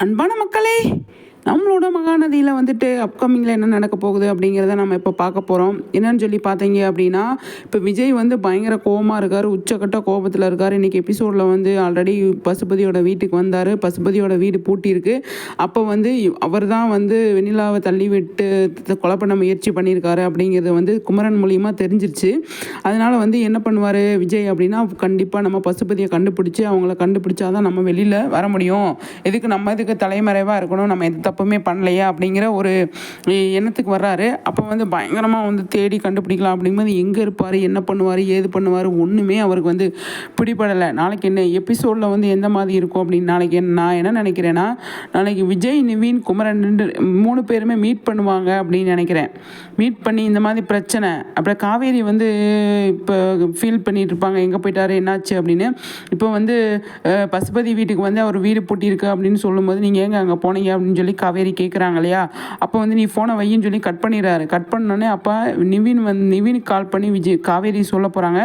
அன்பான மக்களே நம்மளோட மகாநதியில் வந்துட்டு அப்கமிங்கில் என்ன நடக்க போகுது அப்படிங்கிறத நம்ம இப்போ பார்க்க போகிறோம் என்னன்னு சொல்லி பார்த்தீங்க அப்படின்னா இப்போ விஜய் வந்து பயங்கர கோவமாக இருக்கார் உச்சக்கட்ட கோபத்தில் இருக்கார். இன்றைக்கி எபிசோடில் வந்து ஆல்ரெடி பசுபதியோட வீட்டுக்கு வந்தார். பசுபதியோட வீடு பூட்டியிருக்கு. அப்போ வந்து அவர் தான் வந்து வெண்ணிலாவை தள்ளி விட்டு கொலை பண்ண முயற்சி பண்ணியிருக்காரு அப்படிங்கிறது வந்து குமரன் மூலியமாக தெரிஞ்சிருச்சு. அதனால் வந்து என்ன பண்ணுவார் விஜய் அப்படின்னா கண்டிப்பாக நம்ம பசுபதியை கண்டுபிடிச்சி அவங்கள கண்டுபிடிச்சாதான் நம்ம வெளியில் வர முடியும். எதுக்கு நம்ம இதுக்கு தலைமறைவாக இருக்கணும்? நம்ம எந்த தப்புமே பண்ணலையா அப்படிங்கிற ஒரு எண்ணத்துக்கு வர்றாரு. அப்போ வந்து பயங்கரமாக வந்து தேடி கண்டுபிடிக்கலாம் அப்படிங்கும்போது எங்கே இருப்பார் என்ன பண்ணுவார் ஏது பண்ணுவார் ஒன்றுமே அவருக்கு வந்து பிடிபடலை. நாளைக்கு என்ன எபிசோடில் வந்து எந்த மாதிரி இருக்கும் அப்படின்னு நாளைக்கு என்ன- நான் என்ன நினைக்கிறேன்னா நாளைக்கு விஜய் நிவீன் குமரன் ரெண்டு மூணு பேருமே மீட் பண்ணுவாங்க அப்படின்னு நினைக்கிறேன். மீட் பண்ணி இந்த மாதிரி பிரச்சனை அப்புறம் காவேரி வந்து இப்போ ஃபீல் பண்ணிட்டு இருப்பாங்க எங்கே போயிட்டாரு என்னாச்சு அப்படின்னு. இப்போ வந்து பசுபதி வீட்டுக்கு வந்து அவர் வீடு பூட்டியிருக்கு அப்படின்னு சொல்லும்போது நீங்கள் எங்கே அங்கே போனீங்க அப்படின்னு சொல்லி காவேரி கேட்குறாங்க இல்லையா அப்போ வந்து நீ ஃபோனை வையின்னு சொல்லி கட் பண்ணிடுறாரு. கட் பண்ணோடனே அப்போ நிவின் வந்து நிவினுக்கு கால் பண்ணி விஜய் காவேரி சொல்ல போகிறாங்க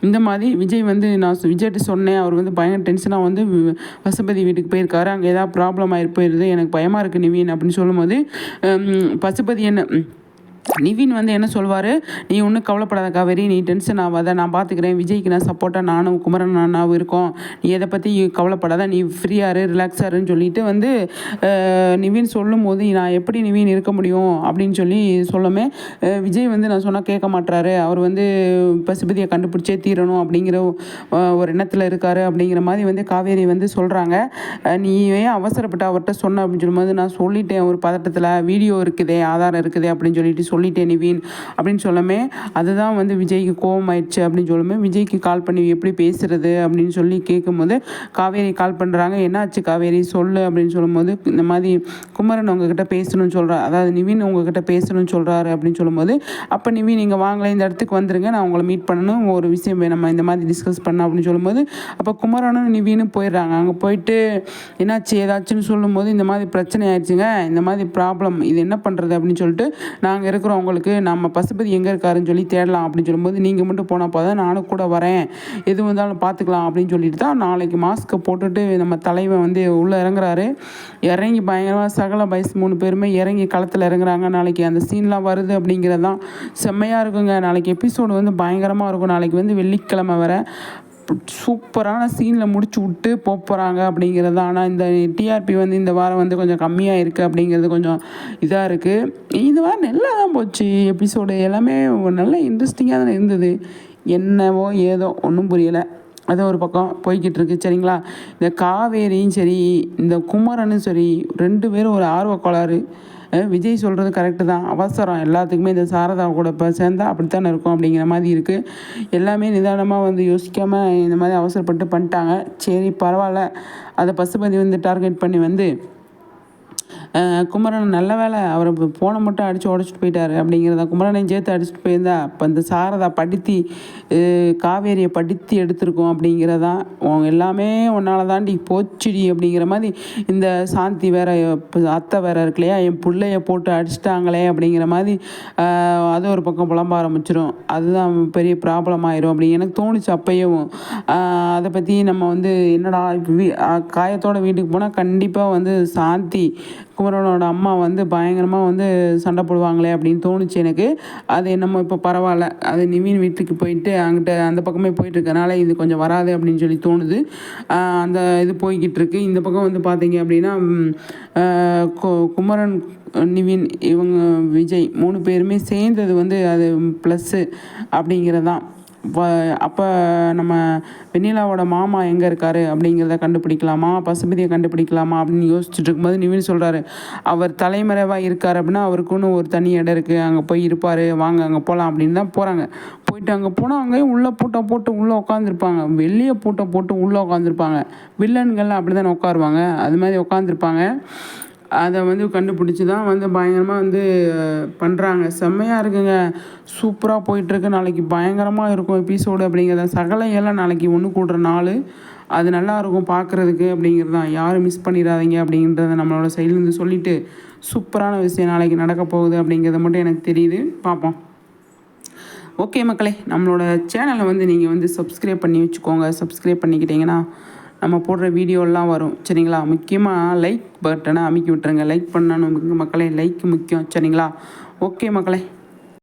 இந்த மாதிரி விஜய் வந்து நான் சொ- விஜய்கிட்ட சொன்னேன். அவர் வந்து பயங்கர டென்ஷனாக வந்து பசுபதி வீட்டுக்கு போயிருக்காரு. அங்கே ஏதாவது ப்ராப்ளம் ஆகி போயிடுது எனக்கு பயமாக இருக்குது நிவின் அப்படின்னு சொல்லும்போது பசுபதி என்ன நிவின் வந்து என்ன சொல்வார்? நீ ஒன்றும் கவலைப்படாத காவேரி நீ டென்ஷன் ஆகாத நான் பார்த்துக்கிறேன் விஜய்க்கு நான் சப்போர்ட்டாக நானும் குமரன் அண்ணாவும் இருக்கோம். நீ எதை பற்றி கவலைப்படாத. நீ ஃப்ரீயாரு ரிலாக்ஸாருன்னு சொல்லிட்டு வந்து நிவின் சொல்லும் போது நான் எப்படி நிவின் இருக்க முடியும்? அப்படின்னு சொல்லி சொல்லமே விஜய் வந்து நான் சொன்னால் கேட்க மாட்டாரு அவர் வந்து பசுபதியை கண்டுபிடிச்சே தீரணும் அப்படிங்கிற ஒரு எண்ணத்தில் இருக்கார் அப்படிங்கிற மாதிரி வந்து காவேரி வந்து சொல்கிறாங்க நீ ஏன் அவசரப்பட்டு அவர்கிட்ட சொன்ன? அப்படின்னு சொல்லும்போது நான் சொல்லிட்டேன். ஒரு பதட்டத்தில் வீடியோ இருக்குதே ஆதாரம் இருக்குதே அப்படின்னு சொல்லிட்டு சொல்லிட்டேன் நிவீன் அப்படின்னு சொல்லமே அதுதான் வந்து விஜய்க்கு கோவம் ஆயிடுச்சு அப்படின்னு சொல்லுமே விஜய்க்கு கால் பண்ணி எப்படி பேசுறது அப்படின்னு சொல்லி கேட்கும்போது காவேரி கால் பண்ணுறாங்க என்னாச்சு காவேரி? சொல்லு அப்படின்னு சொல்லும்போது இந்த மாதிரி குமரன் உங்ககிட்ட பேசணும்னு சொல்கிறார் அதாவது நிவின் உங்ககிட்ட பேசணும்னு சொல்கிறாரு அப்படின்னு சொல்லும்போது அப்போ நிவின் நீங்கள் வாங்கலை இந்த இடத்துக்கு வந்துருங்க. நான் உங்களை மீட் பண்ணணும். ஒரு விஷயம் நம்ம இந்த மாதிரி டிஸ்கஸ் பண்ண அப்படின்னு சொல்லும்போது அப்போ குமரனும் நிவினும் போயிடுறாங்க. அங்கே போயிட்டு என்னாச்சு? ஏதாச்சுன்னு சொல்லும்போது இந்த மாதிரி பிரச்சனை ஆயிடுச்சுங்க. இந்த மாதிரி ப்ராப்ளம் இது என்ன பண்ணுறது அப்படின்னு சொல்லிட்டு நாங்கள் இருக்க இருக்கிறவங்களுக்கு நம்ம பசுபதி எங்கே இருக்காருன்னு சொல்லி தேடலாம் அப்படின்னு சொல்லும்போது நீங்கள் மட்டும் போனால் போதும். நானும் கூட வரேன். எது வந்தாலும் பார்த்துக்கலாம். அப்படின்னு சொல்லிட்டு தான் நாளைக்கு மாஸ்க்கை போட்டுட்டு நம்ம தலைவன் வந்து உள்ளே இறங்குறாரு. இறங்கி பயங்கரமாக சகல வயசு மூணு பேருமே இறங்கி களத்தில் இறங்குறாங்க. நாளைக்கு அந்த சீன்லாம் வருது அப்படிங்கிறது தான் செம்மையாக இருக்குங்க. நாளைக்கு எபிசோடு வந்து பயங்கரமாக இருக்கும். நாளைக்கு வந்து வெள்ளிக்கிழமை வர. சூப்பரான சீனில் முடிச்சு விட்டு போகிறாங்க அப்படிங்கிறது. தான் ஆனால் இந்த டிஆர்பி வந்து இந்த வாரம் வந்து கொஞ்சம் கம்மியாக இருக்குது அப்படிங்கிறது கொஞ்சம் இதாக இருக்குது இந்த வாரம் நல்லா தான் போச்சு. எபிசோடு எல்லாமே நல்ல இன்ட்ரெஸ்டிங்காக தான் இருந்தது. என்னவோ ஏதோ ஒன்றும் புரியலை. அது ஒரு பக்கம் போய்கிட்டு இருக்கு. சரிங்களா? இந்த காவேரியும் சரி இந்த குமரனும் சரி ரெண்டு பேரும் ஒரு ஆர்வக்கோளாறு. விஜய் சொல்கிறது கரெக்டு தான். அவசரம். எல்லாத்துக்குமே இந்த சாரதா கூட இப்போ சேர்ந்தா அப்படித்தானே இருக்கும் அப்படிங்கிற மாதிரி இருக்குது எல்லாமே நிதானமாக வந்து யோசிக்காமல் இந்த மாதிரி அவசரப்பட்டு பண்ணிட்டாங்க. சரி பரவாயில்ல. அதை பசுபதி வந்து டார்கெட் பண்ணி வந்து குமரன் நல்ல வேலை அவர் ஃபோனை மட்டும் அடித்து உடச்சிட்டு போயிட்டாரு அப்படிங்கிறத குமரனையும் சேர்த்து அடிச்சுட்டு போயிருந்தா இப்போ இந்த சாரதா படுத்தி காவேரியை படுத்தி எடுத்திருக்கோம் அப்படிங்கிறதான் எல்லாமே உன்னால தாண்டி போச்சுடி அப்படிங்கிற மாதிரி இந்த சாந்தி வேற அத்தை வேற இருக்கு இல்லையா என் பிள்ளைய போட்டு அடிச்சிட்டாங்களே அப்படிங்கிற மாதிரி அது ஒரு பக்கம் புலம்ப ஆரம்பிச்சிடும் அதுதான் பெரிய ப்ராப்ளம் ஆயிரும் அப்படி எனக்கு தோணுச்சு அப்பையும் அதை பற்றி நம்ம வந்து என்னடா வீ காயத்தோட வீட்டுக்கு போனால் கண்டிப்பாக வந்து சாந்தி குமரனோட அம்மா வந்து பயங்கரமாக வந்து சண்டை போடுவாங்களே அப்படின்னு தோணுச்சு எனக்கு. அது என்னமோ இப்போ பரவாயில்ல. அது நிவின் வீட்டுக்கு போயிட்டு அங்கிட்ட அந்த பக்கமே போயிட்டு இருக்கனால இது கொஞ்சம் வராது அப்படின்னு சொல்லி தோணுது. அந்த இது போய்கிட்டு இருக்கு இந்த பக்கம் வந்து பார்த்தீங்க அப்படின்னா குமரன் நிவின் இவங்க விஜய் மூணு பேருமே சேர்ந்தது வந்து அது ப்ளஸ்ஸு அப்படிங்கிறதான் அப்போ நம்ம வெண்ணிலாவோட மாமா எங்கே இருக்கார் அப்படிங்கிறத கண்டுபிடிக்கலாமா? பசுபதியை கண்டுபிடிக்கலாமா அப்படின்னு யோசிச்சுட்டு இருக்கும்போது நிவின் சொல்கிறாரு அவர் தலைமறைவாக இருக்கார் அப்படின்னா அவருக்குன்னு ஒரு தனி இடம் இருக்குது அங்கே போய் இருப்பார். வாங்க அங்கே போகலாம் அப்படின்னு தான் போகிறாங்க போயிட்டு அங்கே போனால் அங்கேயும் உள்ளே பூட்டை போட்டு உள்ளே உட்காந்துருப்பாங்க வெளியே பூட்டை போட்டு உள்ளே உட்காந்துருப்பாங்க வில்லன்கள்லாம் அப்படி தானே உட்காருவாங்க. அது மாதிரி உட்காந்துருப்பாங்க. அதை வந்து கண்டுபிடிச்சி தான் வந்து பயங்கரமாக வந்து பண்ணுறாங்க செம்மையாக இருக்குங்க. சூப்பராக போயிட்டுருக்கு. நாளைக்கு பயங்கரமாக இருக்கும் எபிசோடு அப்படிங்கிறத. சகல எல்லாம் நாளைக்கு ஒன்று கூடுற நாள். அது நல்லா இருக்கும் பார்க்குறதுக்கு அப்படிங்கிறது தான். யாரும் மிஸ் பண்ணிடாதீங்க அப்படின்றத நம்மளோட சைட்லேருந்து சொல்லிவிட்டு சூப்பரான விஷயம் நாளைக்கு நடக்க போகுது அப்படிங்கிறத மட்டும் எனக்கு தெரியுது. பார்ப்போம் ஓகே மக்களே நம்மளோட சேனலை வந்து நீங்கள் வந்து சப்ஸ்கிரைப் பண்ணி வச்சுக்கோங்க. சப்ஸ்கிரைப் பண்ணிக்கிட்டிங்கன்னா நம்ம போடுற வீடியோலாம் வரும். சரிங்களா? முக்கியமாக லைக் பட்டனை அமைக்கி விட்டுருங்க. லைக் பண்ணணும். மக்களே லைக் முக்கியம். சரிங்களா? ஓகே மக்களே.